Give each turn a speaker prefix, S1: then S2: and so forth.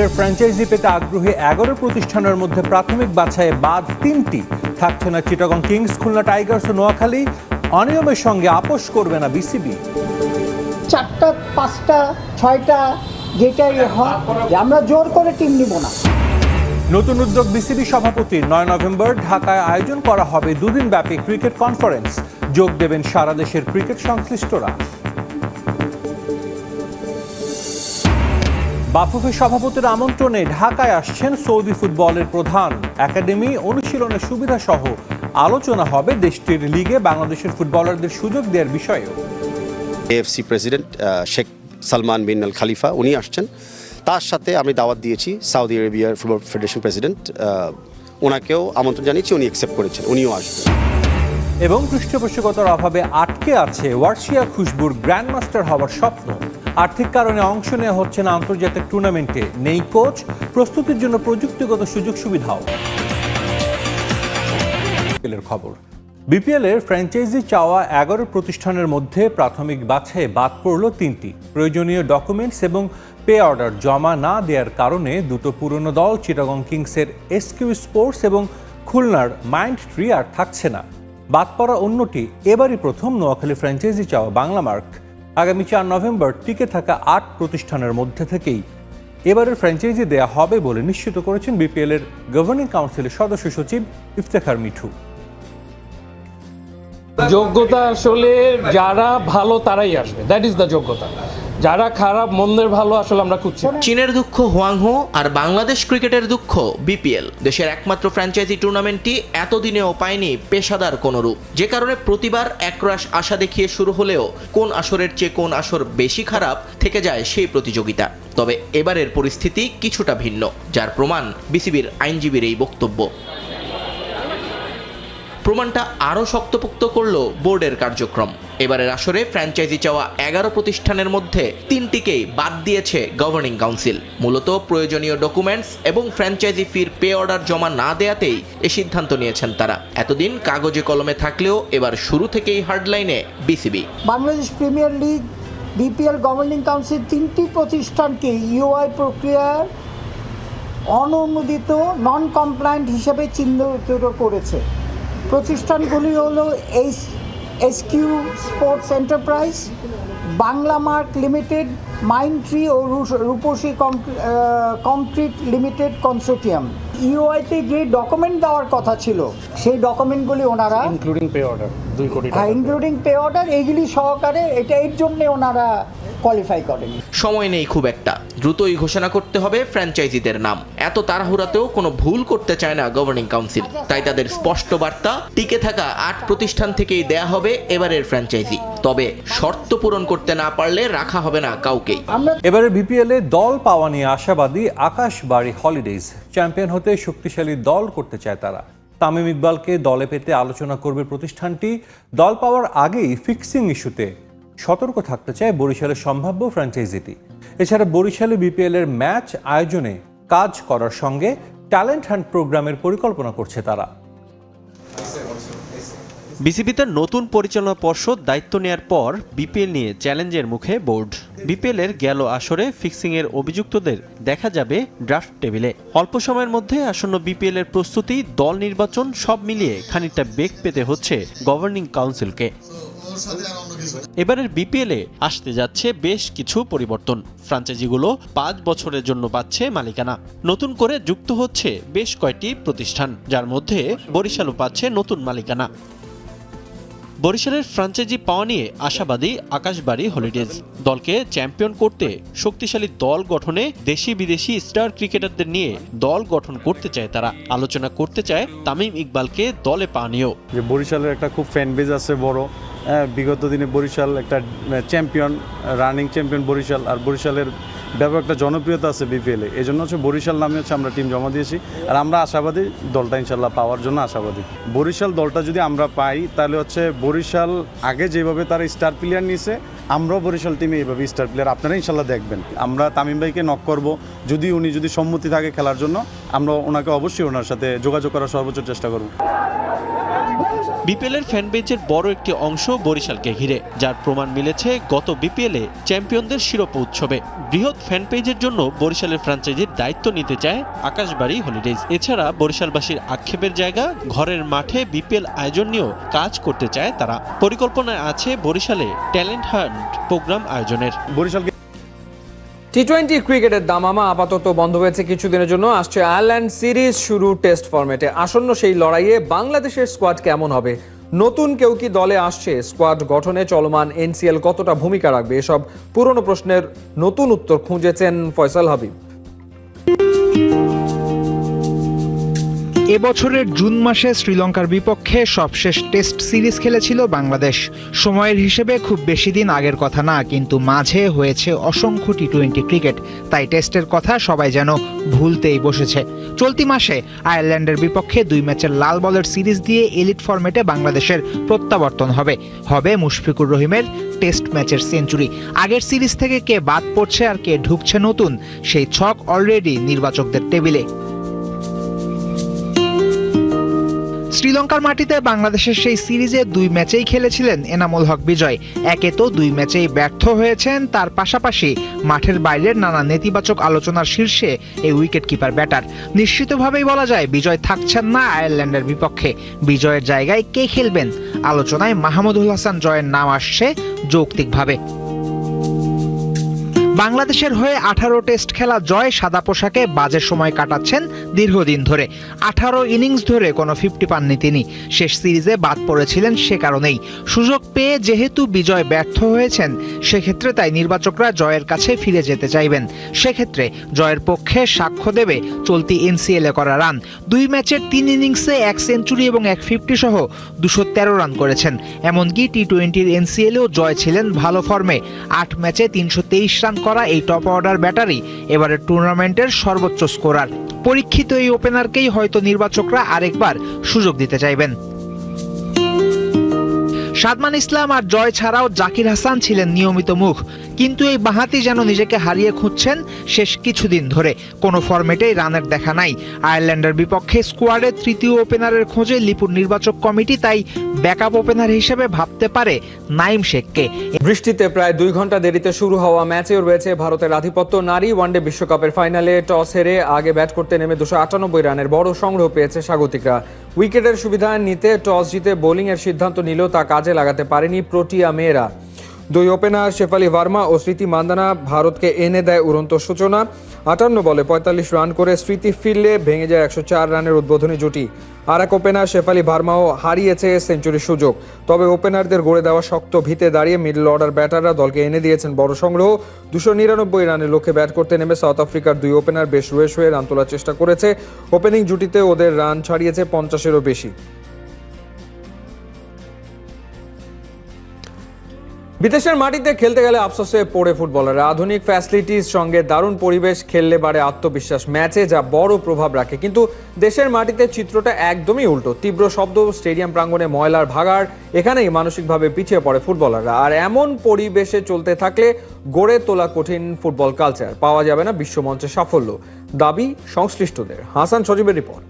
S1: BPL franchise পেতে আগ্রহী এগারো প্রতিষ্ঠানের মধ্যে প্রাথমিক বাছাইয়ে বাদ তিনটি। থাকছে না চিটাগং কিংস খুলনা টাইগার্স ও নোয়াখালী। অনিয়মের সঙ্গে আপোষ করবে না বিসিবি।
S2: চারটা পাঁচটা ছয়টা যেটাই হয় আমরা জোর করে টিম নিব না।
S1: নতুন উদ্যোগ বিসিবি সভাপতি নয় নভেম্বর ঢাকায় আয়োজন করা হবে দুদিন ব্যাপী ক্রিকেট কনফারেন্স। যোগ দেবেন সারা দেশের ক্রিকেট সংশ্লিষ্টরা। বাফুফে সভাপতির আমন্ত্রণে ঢাকায় আসছেন সৌদি ফুটবলের প্রধান। একাডেমি অনুশীলনের সুবিধা সহ আলোচনা হবে দেশটির লিগে বাংলাদেশের ফুটবলারদের সুযোগ দেওয়ার বিষয়েও।
S3: AFC president Sheikh Salman bin Al Khalifa উনি আসছেন। তার সাথে আমি দাওয়াত দিয়েছি সৌদি আরবিয়ার ফুটবল ফেডারেশন প্রেসিডেন্ট ওনাকেও আমন্ত্রণ জানিয়েছি উনি অ্যাকসেপ্ট করেছেন উনিও আসবেন।
S1: এবং পৃষ্ঠপোষকতার অভাবে আটকে আছে ওয়ার্শিয়া খুশবুর গ্র্যান্ডমাস্টার হওয়ার স্বপ্ন। আর্থিক কারণে অংশ নেওয়া হচ্ছে না আন্তর্জাতিক টুর্নামেন্টে। নেই কোচ, প্রস্তুতির জন্য প্রযুক্তিগত সুযোগ সুবিধাও। বিপিএলের খবর। বিপিএল এর ফ্র্যাঞ্চাইজি চাওয়া এগারো প্রতিষ্ঠানের মধ্যে প্রাথমিক বাছাইয়ে বাদ পড়ল তিনটি। প্রয়োজনীয় ডকুমেন্টস এবং পে অর্ডার জমা না দেওয়ার কারণে দুটো পুরনো দল চিটাগং কিংসের এসকিউ স্পোর্টস এবং খুলনার মাইন্ড ট্রি আর থাকছে না। বাদ পড়া অন্যটি, এবারই প্রথম নোয়াখালী ফ্র্যাঞ্চাইজি চাওয়া বাংলা মার্ক আগামী চার নভেম্বর টিকে থাকা আট প্রতিষ্ঠানের মধ্যে থেকেই এবারের ফ্র্যাঞ্চাইজি দেয়া হবে বলে নিশ্চিত করেছেন বিপিএল এর গভর্নিং কাউন্সিলের সদস্য সচিব ইফতেখার মিঠু।
S4: যোগ্যতা আসলে যারা ভালো তারাই আসবে। দ্যাট ইজ দ্য যোগ্যতা। যারা খারাপ, মন্দের ভালো, আসলে আমরা খুঁজছি
S5: চীনের দুঃখ হোয়াংহো আর বাংলাদেশ ক্রিকেটের দুঃখ বিপিএল। দেশের একমাত্র ফ্র্যাঞ্চাইজি টুর্নামেন্টটি এতদিনেও পায়নি পেশাদার কোনো রূপ। যে কারণে প্রতিবার একরাশ আশা দেখিয়ে শুরু হলেও কোন আসরের চেয়ে কোন আসর বেশি খারাপ থেকে যায় সেই প্রতিযোগিতা। তবে এবারের পরিস্থিতি কিছুটা ভিন্ন, যার প্রমাণ বিসিবির আইনজীবীর এই বক্তব্য। প্রমাণটা আরও শক্তপোক্ত করল বোর্ডের কার্যক্রম। এবারের আসরে ফ্র্যাঞ্চাইজি চাওয়া এগারো প্রতিষ্ঠানের মধ্যে তিনটিকেই বাদ দিয়েছে গভর্নিং কাউন্সিল। মূলত প্রয়োজনীয় ডকুমেন্টস এবং ফ্র্যাঞ্চাইজি ফির পে অর্ডার জমা না দেয়াতেই এ সিদ্ধান্ত নিয়েছেন তারা। এতদিন কাগজে কলমে থাকলেও এবার শুরু থেকেই হার্ডলাইনে BCB.
S2: Bangladesh Premier League, BPL, governing council তিনটি প্রতিষ্ঠানকে ইউআই প্রক্রিয়ার অননুমোদিত নন কমপ্লায়েন্ট হিসেবে চিহ্নিত করেছে। প্রতিষ্ঠানগুলি হলো H SQ sports enterprise Bangla mark limited Mindtree ও রু- রূপসী কংক্রিট লিমিটেড কনসোর্টিয়াম। ইউআইতে যে ডকুমেন্ট দেওয়ার কথা ছিল সেই ডকুমেন্টগুলি ওনারা
S4: ইনক্লুডিং পে অর্ডার দুই কোটি
S2: হ্যাঁ ইনক্লুডিং পে অর্ডার এইগুলি সহকারে এটা এর জন্যে ওনারা কোয়ালিফাই করেন।
S5: সময় নেই খুব একটা। দ্রুতই ঘোষণা করতে হবে ফ্র্যাঞ্চাইজিদের নাম। এত তাড়াহুড়াতেও কোনো ভুল করতে চায় না গভর্নিং কাউন্সিল তাই তাদের স্পষ্ট বার্তা টিকে থাকা আট প্রতিষ্ঠান থেকেই দেয়া হবে এবারের ফ্র্যাঞ্চাইজি। তবে শর্ত পূরণ করতে না পারলে রাখা হবে না কাউকেই।
S1: এবারে বিপিএল এ দল পাওয়া নিয়ে আশাবাদী আকাশবাড়ি হলিডেজ চ্যাম্পিয়ন হতে শক্তিশালী দল করতে চায় তারা। তামিম ইকবালকে দলে পেতে আলোচনা করবে প্রতিষ্ঠানটি। দল পাওয়ার আগেই ফিক্সিং ইস্যুতে সতর্ক থাকতে চায় বরিশালের সম্ভাব্য ফ্র্যাঞ্চাইজিটি এছাড়া বরিশালে বিপিএল এর ম্যাচ আয়োজনে কাজ করার সঙ্গে ট্যালেন্ট হান্ট প্রোগ্রামের পরিকল্পনা করছে তারা।
S6: বিসিবিতে নতুন পরিচালনা পর্ষদ দায়িত্ব নেয়ার পর বিপিএল নিয়ে চ্যালেঞ্জের মুখে বোর্ড। বিপিএল এর গেল আসরে ফিক্সিং এর অভিযুক্তদের দেখা যাবে ড্রাফট টেবিলে অল্প সময়ের মধ্যে আসন্ন বিপিএল এর প্রস্তুতি, দল নির্বাচন সব মিলিয়ে খানিকটা বেগ পেতে হচ্ছে গভর্নিং কাউন্সিলকে এবারের বিপিএল এ আসতে যাচ্ছে বেশ কিছু পরিবর্তন। ফ্রাঞ্চাইজিগুলো পাঁচ বছরের জন্য পাচ্ছে মালিকানা। নতুন করে যুক্ত হচ্ছে বেশ কয়েকটি প্রতিষ্ঠান যার মধ্যে বরিশালও পাচ্ছে নতুন মালিকানা। বরিশালের ফ্রাঞ্চাইজি পাওয়া নিয়ে আশাবাদী আকাশবাড়ি হলিডেজ। দলকে চ্যাম্পিয়ন করতে শক্তিশালী দল গঠনে দেশি বিদেশি স্টার ক্রিকেটারদের নিয়ে দল গঠন করতে চায় তারা। আলোচনা করতে চায় তামিম ইকবালকে দলে পাওয়া নিয়েও।
S7: যে বরিশালের একটা খুব ফ্যান বেজ আছে বড়। বিগত দিনে বরিশাল একটা চ্যাম্পিয়ন রানিং চ্যাম্পিয়ন বরিশাল, আর বরিশালের ব্যাপক একটা জনপ্রিয়তা আছে বিপিএলে এই জন্য হচ্ছে বরিশাল নামে হচ্ছে আমরা টিম জমা দিয়েছি, আর আমরা আশাবাদী দলটা ইনশাল্লাহ পাওয়ার জন্য আশাবাদী। বরিশাল দলটা যদি আমরা পাই, তাহলে হচ্ছে বরিশাল আগে যেভাবে তারা স্টার প্লেয়ার নিয়েছে আমরাও বরিশাল টিমে এইভাবে স্টার প্লেয়ার আপনারা ইনশাল্লাহ দেখবেন। আমরা তামিম ভাইকে নক করব। যদি উনি যদি সম্মতি থাকে খেলার জন্য, আমরা ওনাকে অবশ্যই ওনার সাথে যোগাযোগ করার সর্বোচ্চ চেষ্টা করব।
S6: বিপিএলের ফ্যানবেজের বড় একটি অংশ বরিশালকে ঘিরে, যার প্রমাণ মিলেছে গত বিপিএলে চ্যাম্পিয়নদের শিরোপা উৎসবে। বৃহৎ ফ্যান পেজের জন্য বরিশালের ফ্র্যাঞ্চাইজির দায়িত্ব নিতে চায় আকাশবাড়ি হলিডেজ এছাড়া বরিশালবাসীর আক্ষেপের জায়গা, ঘরের মাঠে বিপিএল আয়োজন নিয়েও কাজ করতে চায় তারা। পরিকল্পনায় আছে বরিশালে ট্যালেন্ট হান্ট প্রোগ্রাম আয়োজনের।
S7: বরিশালকে
S8: টি টোয়েন্টি ক্রিকেটের দামামা আপাতত বন্ধ হয়েছে কিছুদিনের জন্য। আসছে আয়ারল্যান্ড সিরিজ শুরু টেস্ট ফরম্যাটে। আসন্ন সেই লড়াইয়ে বাংলাদেশের স্কোয়াড কেমন হবে? নতুন কেউ কি দলে আসছে? স্কোয়াড গঠনে চলমান এনসিএল কতটা ভূমিকা রাখবে? এসব পুরনো প্রশ্নের নতুন উত্তর খুঁজেছেন ফয়সাল হাবিব।
S9: এবছরের জুন মাসে শ্রীলঙ্কার বিপক্ষে সবশেষ টেস্ট সিরিজ খেলেছিল বাংলাদেশ। সময়ের হিসেবে খুব বেশি দিন আগের কথা না, কিন্তু মাঝে হয়েছে অসংখ্য টি টোয়েন্টি ক্রিকেট। তাই টেস্টের কথা সবাই যেন ভুলতেই বসেছে। চলতি মাসে আয়ারল্যান্ডের বিপক্ষে দুই ম্যাচের লাল বলের সিরিজ দিয়ে এলিট ফরম্যাটে বাংলাদেশের প্রত্যাবর্তন হবে। হবে মুশফিকুর রহিমের টেস্ট ম্যাচের সেঞ্চুরি। আগের সিরিজ থেকে কে বাদ পড়ছে আর কে ঢুকছে নতুন, সেই ছক অলরেডি নির্বাচকদের টেবিলে। শ্রীলঙ্কার মাটিতে বাংলাদেশের সেই সিরিজে দুই ম্যাচেই খেলেছিলেন এনামুল হক বিজয়। একে তো দুই ম্যাচেই ব্যর্থ হয়েছেন, তার পাশাপাশি মাঠের বাইরের নানা নেতিবাচক আলোচনার শীর্ষে এই উইকেট কিপার ব্যাটার। নিশ্চিতভাবেই বলা যায়, বিজয় থাকছেন না আয়ারল্যান্ডের বিপক্ষে। বিজয়ের জায়গায় কে খেলবেন? আলোচনায় মাহমুদুল হাসান জয়ের নাম আসছে যৌক্তিকভাবে। বাংলাদেশের হয়ে আঠারো টেস্ট খেলা জয় সাদা পোশাকে বাজে সময় কাটাচ্ছেন দীর্ঘদিন ধরে। আঠারো ইনিংস ধরে কোনো ফিফটি পাননি তিনি। শেষ সিরিজে বাদ পড়েছিলেন সে কারণেই। সুযোগ পেয়ে যেহেতু বিজয় ব্যর্থ হয়েছেন, সেক্ষেত্রে তাই নির্বাচকরা জয়ের কাছে ফিরে যেতে চাইবেন। সেক্ষেত্রে জয়ের পক্ষে সাক্ষ্য দেবে চলতি এনসিএলে করা রান। দুই ম্যাচের তিন ইনিংসে এক সেঞ্চুরি এবং এক ফিফটি সহ দুশো তেরো রান করেছেন। এমনকি টি টোয়েন্টির এনসিএলেও জয় ছিলেন ভালো ফর্মে। আট ম্যাচে তিনশো তেইশ রান করা এই টপ অর্ডার ব্যাটারি এবারে টুর্নামেন্টের সর্বোচ্চ স্কোরার পরীক্ষিত এই ওপেনারকেই হয়তো নির্বাচকরা আরেকবার সুযোগ দিতে চাইবেন। সাদমান ইসলাম আর জয় ছাড়াও জাকির হাসান ছিলেন নিয়মিত মুখ। কিন্তু এই বাহাতি যেন নিজেকে হারিয়ে খুঁজছেন শেষ কিছুদিন ধরে। কোনো ফরম্যাটেই রানের দেখা নাই। আয়ারল্যান্ডের বিপক্ষে স্কোয়াডের তৃতীয় ওপেনারের খোঁজে লিপুর নির্বাচক কমিটি তাই ব্যাকআপ ওপেনার হিসেবে ভাবতে পারে নাইম শেখকে।
S8: বৃষ্টিতে প্রায় দুই ঘণ্টা দেরিতে শুরু হওয়া ম্যাচেও রয়েছে ভারতের আধিপত্য। নারী ওয়ানডে বিশ্বকাপের ফাইনালে টস হেরে আগে ব্যাট করতে নেমে দুশো আটানব্বই রানের বড় সংগ্রহ পেয়েছে স্বাগতিকরা। উইকেটের সুবিধা নিতে টস জিতে বোলিংয়ের সিদ্ধান্ত নিলেও তা কাজে লাগাতে পারেনি প্রোটিয়া মেয়েরা। দুই ওপেনার শেফালি ভার্মা ও স্মৃতি মান্দানা ভারতকে এনে দেয় উড়ন্ত সূচনা। আটান্ন বলে পঁয়তাল্লিশ রান করে স্মৃতি ফিরলে ভেঙে যায় একশো চার রানের উদ্বোধনী জুটি। আর এক ওপেনার শেফালি ভার্মাও হারিয়েছে সেঞ্চুরির সুযোগ। তবে ওপেনারদের গড়ে দেওয়া শক্ত ভিতে দাঁড়িয়ে মিডল অর্ডার ব্যাটাররা দলকে এনে দিয়েছেন বড় সংগ্রহ। দুশো নিরানব্বই রানের লক্ষ্যে ব্যাট করতে নেমে সাউথ আফ্রিকার দুই ওপেনার বেশ রুয়ে শুয়ে রান তোলার চেষ্টা করেছে। ওপেনিং জুটিতে ওদের রান ছাড়িয়েছে পঞ্চাশেরও বেশি। বিদেশের মাটিতে খেলতে গেলে আফসোসে পড়ে ফুটবলাররা। আধুনিক ফ্যাসিলিটিস সঙ্গে দারুণ পরিবেশ খেললে বাড়ে আত্মবিশ্বাস। ম্যাচে যা বড় প্রভাব রাখে। কিন্তু দেশের মাটিতে চিত্রটা একদমই উল্টো। তীব্র শব্দ, স্টেডিয়াম প্রাঙ্গণে ময়লার ভাগাড়, এখানেই মানসিকভাবে পিছিয়ে পড়ে ফুটবলাররা। আর এমন পরিবেশে চলতে থাকলে গড়ে তোলা কঠিন ফুটবল কালচার পাওয়া যাবে না বিশ্বমঞ্চে সাফল্য। দাবি সংশ্লিষ্টদের। হাসান সজীবের রিপোর্ট।